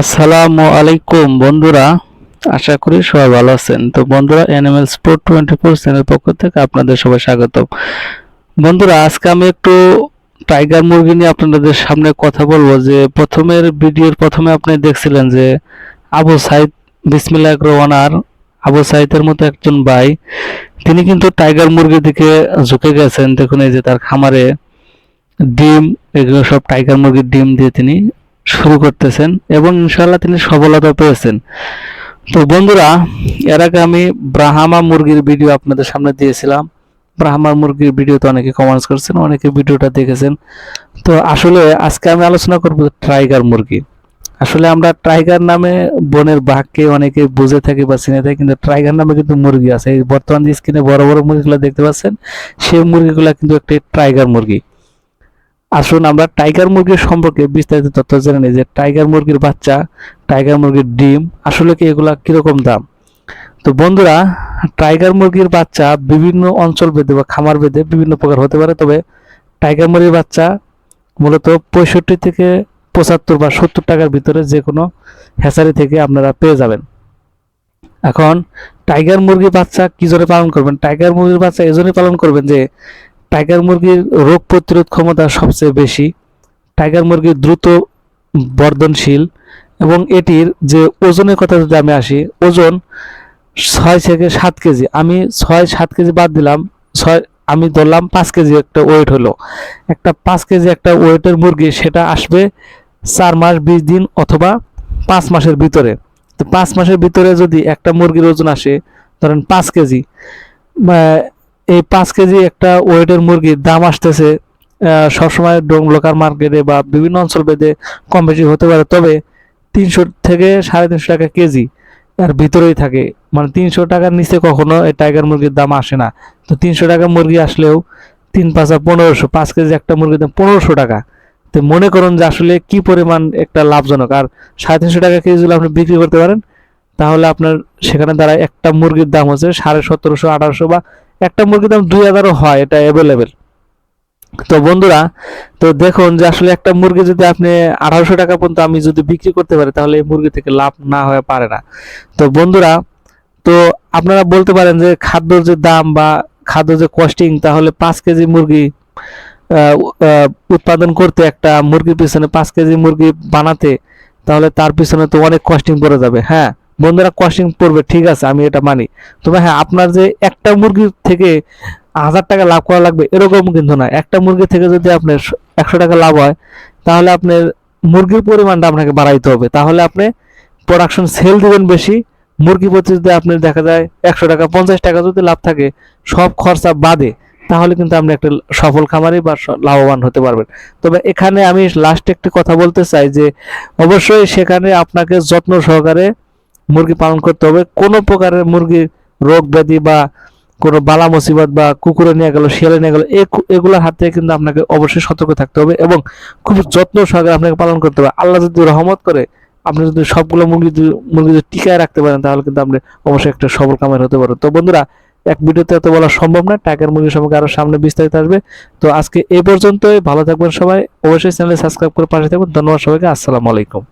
আসসালামু আলাইকুম বন্ধুরা, আশা করি সবাই ভালো আছেন। তো বন্ধুরা animal sport twenty four channel পক্ষ থেকে আপনাদের সবাই স্বাগত বন্ধুরা, আজকে আমি একটু টাইগার মুরগি নিয়ে আপনাদের সামনে কথা বলব যে, প্রথমের ভিডিওর প্রথমে আপনি দেখছিলেন যে, আবু সাইদ, বিসমিল্লাহ রওয়ানার আবু সাইদের মতো একজন ভাই, তিনি কিন্তু টাইগার মুরগির দিকে ঝুঁকে গেছেন। দেখুন এই যে তার খামারে ডিম, এগুলো সব টাইগার মুরগির ডিম দিয়ে তিনি শুরু করতেছেন এবং ইনশাল্লাহ তিনি সফলতা পেয়েছেন। তো বন্ধুরা, এর আগে আমি ব্রাহামা মুরগির ভিডিও আপনাদের সামনে দিয়েছিলাম। ব্রাহ্মা মুরগির ভিডিওতে অনেকে কমেন্টস করছেন, অনেকে ভিডিওটা দেখেছেন। তো আসলে আজকে আমি আলোচনা করব টাইগার মুরগি। আসলে আমরা টাইগার নামে বনের বাঘকে অনেকে বুঝে থাকি বা চিনে থাকি, কিন্তু টাইগার নামে কিন্তু মুরগি আছে। বর্তমান যে স্ক্রিনে বড় বড় মুরগিগুলো দেখতে পাচ্ছেন, সেই মুরগিগুলো কিন্তু একটি টাইগার মুরগি। আসুন আমরা টাইগার মুরগির সম্পর্কে বিস্তারিত তথ্য জেনে নিই যে টাইগার মুরগির বাচ্চা টাইগার মুরগির ডিম, আসলে কি এগুলা কীরকম দাম? তো বন্ধুরা টাইগার মুরগির বাচ্চা বিভিন্ন অঞ্চল ভেদে বা খামার ভেদে বিভিন্ন প্রকার হতে পারে, তবে টাইগার মুরগির বাচ্চা মূলত পঁয়ষট্টি থেকে পঁচাত্তর বা সত্তর টাকার ভিতরে যে কোনো হ্যাচারি থেকে আপনারা পেয়ে যাবেন। এখন টাইগার মুরগির বাচ্চা কি জন্য পালন করবেন? টাইগার মুরগির বাচ্চা এজন্যই পালন করবেন যে টাইগার মুরগির রোগ প্রতিরোধ ক্ষমতা সবচেয়ে বেশি। টাইগার মুরগি দ্রুত বর্ধনশীল এবং এটির যে ওজনের কথা যদি আমি আসি, ওজন ছয় থেকে সাত কেজি। আমি ছয় সাত কেজি বাদ দিলাম, ছয়, আমি ধরলাম পাঁচ কেজি একটা ওয়েট হলো। একটা পাঁচ কেজি একটা ওয়েটের মুরগি, সেটা আসবে চার মাস, বিশ দিন অথবা পাঁচ মাসের ভিতরে। তো পাঁচ মাসের ভিতরে যদি একটা মুরগির ওজন আসে, ধরেন পাঁচ কেজি এই পাঁচ কেজি একটা ওয়েটের মুরগির দাম আসতেছে সবসময় ডোমলোকার মার্কেটে বা বিভিন্ন অঞ্চল ভেদে কম বেশি হতে পারে। তবে তিনশো থেকে সাড়ে তিনশো টাকা কেজি এর ভিতরেই থাকে। মানে তিনশো টাকার নিচে কখনো এই টাইগার মুরগির দাম আসে না। তো তিনশো টাকা মুরগি আসলেও তিন পাঁচা পনেরোশো, পাঁচ কেজি একটা মুরগির দাম পনেরোশো টাকা। তো মনে করুন যে আসলে কি পরিমাণ একটা লাভজনক। আর সাড়ে তিনশো টাকা কেজি যদি আপনি বিক্রি করতে পারেন, তাহলে আপনার সেখানে দ্বারা একটা মুরগির দাম হচ্ছে সাড়ে সতেরোশো, আঠারোশো বা একটা মুরগির দাম দুই হাজারও হয়, এটা অ্যাভেলেবেল তো বন্ধুরা, তো দেখুন যে আসলে একটা মুরগি যদি আপনি আঠারোশো টাকা পর্যন্ত আমি যদি বিক্রি করতে পারি, তাহলে এই মুরগি থেকে লাভ না হয়ে পারে না। তো বন্ধুরা, তো আপনারা বলতে পারেন যে খাদ্যর যে দাম বা খাদ্য যে কস্টিং তাহলে পাঁচ কেজি মুরগি উৎপাদন করতে একটা মুরগির পিছনে পাঁচ কেজি মুরগি বানাতে, তাহলে তার পিছনে তো অনেক কস্টিং পড়ে যাবে হ্যাঁ? বন্ধুরা কস্টিং পড়বে, ঠিক আছে, আমি এটা মানি। তবে হ্যাঁ আপনার যে একটা মুরগির থেকে হাজার টাকা লাভ করা লাগবে, এরকম কিন্তু না। একটা মুরগি থেকে যদি আপনার একশো টাকা লাভ হয়, তাহলে আপনার মুরগির পরিমাণটা আপনাকে বাড়াইতে হবে। তাহলে আপনি প্রোডাকশন সেল দিবেন বেশি, মুরগি প্রতি যদি আপনার দেখা যায় একশো টাকা, পঞ্চাশ টাকা যদি লাভ থাকে, সব খরচা বাদে, তাহলে কিন্তু আপনি একটা সফল খামারি বা লাভবান হতে পারবেন। তবে এখানে আমি লাস্টে একটি কথা বলতে চাই যে, অবশ্যই সেখানে আপনাকে যত্ন সহকারে মুরগি পালন করতে হবে। কোনো প্রকারের মুরগির রোগ ব্যাধি বা কোনো বালা মুসিবত বা কুকুরে নিয়ে গেল, শিয়ালে নিয়ে গেল এগুলোর হাত থেকে কিন্তু আপনাকে অবশ্যই সতর্ক থাকতে হবে এবং খুব যত্ন সহকারে আপনাকে পালন করতে হবে। আল্লাহ যদি রহমত করে, আপনি যদি সবগুলো মুরগি মুরগি যদি টিকায় রাখতে পারেন, তাহলে কিন্তু আপনি অবশ্যই একটা সবল কামাই হতে পারেন তো বন্ধুরা, এক ভিডিওতে এত বলা সম্ভব না টাকার মুরগি সম্পর্কে আরও সামনে বিস্তারিত আসবে। তো আজকে এই পর্যন্তই, ভালো থাকবেন সবাই। অবশ্যই চ্যানেলে সাবস্ক্রাইব করে পাশে থাকবেন ধন্যবাদ সবাইকে, আসসালামু আলাইকুম।